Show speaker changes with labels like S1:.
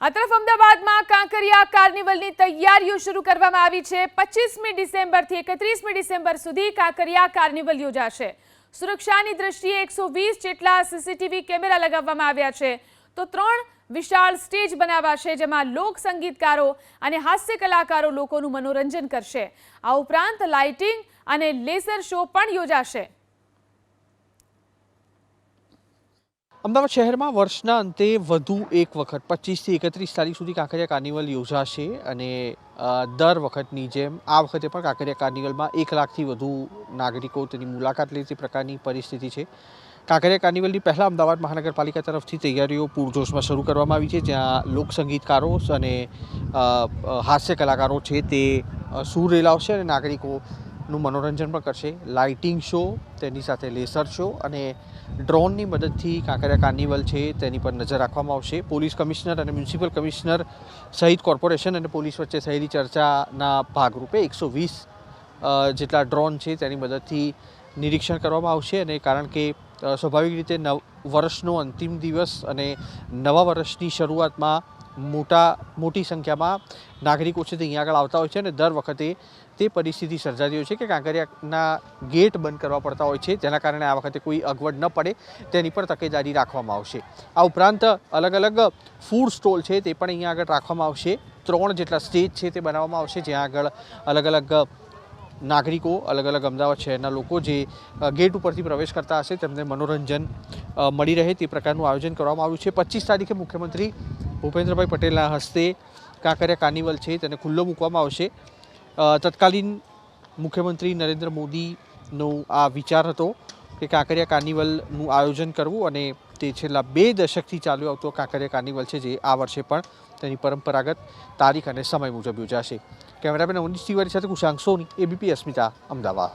S1: આ તરફ અમદાવાદમાં કાંકરિયા કાર્નિવલની તૈયારીઓ શરૂ કરવામાં આવી છે. પચીસમી ડિસેમ્બરથી એકત્રીસમી ડિસેમ્બર સુધી કાંકરિયા કાર્નિવલ યોજાશે. સુરક્ષાની દ્રષ્ટિએ એકસો વીસ જેટલા સીસીટીવી કેમેરા લગાવવામાં આવ્યા છે. તો ત્રણ વિશાળ સ્ટેજ બનાવાશે જેમાં લોક સંગીતકારો અને હાસ્ય કલાકારો લોકોનું મનોરંજન કરશે. આ ઉપરાંત લાઇટિંગ અને લેસર શો પણ યોજાશે.
S2: અમદાવાદ શહેરમાં વર્ષના અંતે વધુ એક વખત પચીસથી એકત્રીસ તારીખ સુધી કાંકરિયા કાર્નિવલ યોજાશે અને દર વખતની જેમ આ વખતે પણ કાંકરિયા કાર્નિવલમાં એક લાખથી વધુ નાગરિકો તેની મુલાકાત લે તે પ્રકારની પરિસ્થિતિ છે. કાંકરિયા કાર્નિવલની પહેલાં અમદાવાદ મહાનગરપાલિકા તરફથી તૈયારીઓ પૂરજોશમાં શરૂ કરવામાં આવી છે, જ્યાં લોકસંગીતકારો અને હાસ્ય કલાકારો છે તે સુર રેલાવશે અને નાગરિકોનું મનોરંજન પણ કરશે. લાઇટિંગ શો તેની સાથે લેસર શો અને ડ્રોનની મદદથી કાંકરિયા કાર્નિવલ છે, તેની પર નજર રાખવામાં આવશે. પોલીસ કમિશનર અને મ્યુનિસિપલ કમિશનર સહિત કોર્પોરેશન અને પોલીસ વચ્ચે થયેલી ચર્ચાના ભાગરૂપે એકસો વીસ જેટલા ડ્રોન છે તેની મદદથી નિરીક્ષણ કરવામાં આવશે અને કારણ કે સ્વાભાવિક રીતે નવ વર્ષનો અંતિમ દિવસ અને નવા વર્ષની શરૂઆતમાં મોટા, મોટી સંખ્યામાં નાગરિકો છે તે અહીંયા આગળ આવતા હોય છે અને દર વખતે તે પરિસ્થિતિ સર્જાતી હોય છે કે કાંકરિયાના ગેટ બંધ કરવા પડતા હોય છે. જેના કારણે આ વખતે કોઈ અગવડ ન પડે. તેની પર તકેદારી રાખવામાં આવશે. આ ઉપરાંત અલગ અલગ ફૂડ સ્ટોલ છે તે પણ અહીંયા આગળ રાખવામાં આવશે. ત્રણ જેટલા સ્ટેજ છે તે બનાવવામાં આવશે. જ્યાં આગળ અલગ અલગ નાગરિકો અલગ અલગ અમદાવાદ શહેરના લોકો જે ગેટ ઉપરથી પ્રવેશ કરતા હશે, તેમને મનોરંજન મળી રહે તે પ્રકારનું આયોજન કરવામાં આવ્યું છે. પચીસ તારીખે મુખ્યમંત્રી ભૂપેન્દ્રભાઈ પટેલના હસ્તે કાંકરિયા કાર્નિવલ છે, તેને ખુલ્લો મૂકવામાં આવશે. તત્કાલીન મુખ્યમંત્રી નરેન્દ્ર મોદીનો આ વિચાર હતો કે કાંકરિયા કાર્નિવલનું આયોજન કરવું અને તે છેલ્લા બે દશકથી ચાલ્યો આવતો કાંકરિયા કાર્નિવલ છે, જે આ વર્ષે પણ તેની પરંપરાગત તારીખ અને સમય મુજબ યોજાશે. કેમેરામેન અવનીશ તિવારી સાથે કુશાંક સોની એબીપી અસ્મિતા અમદાવાદ.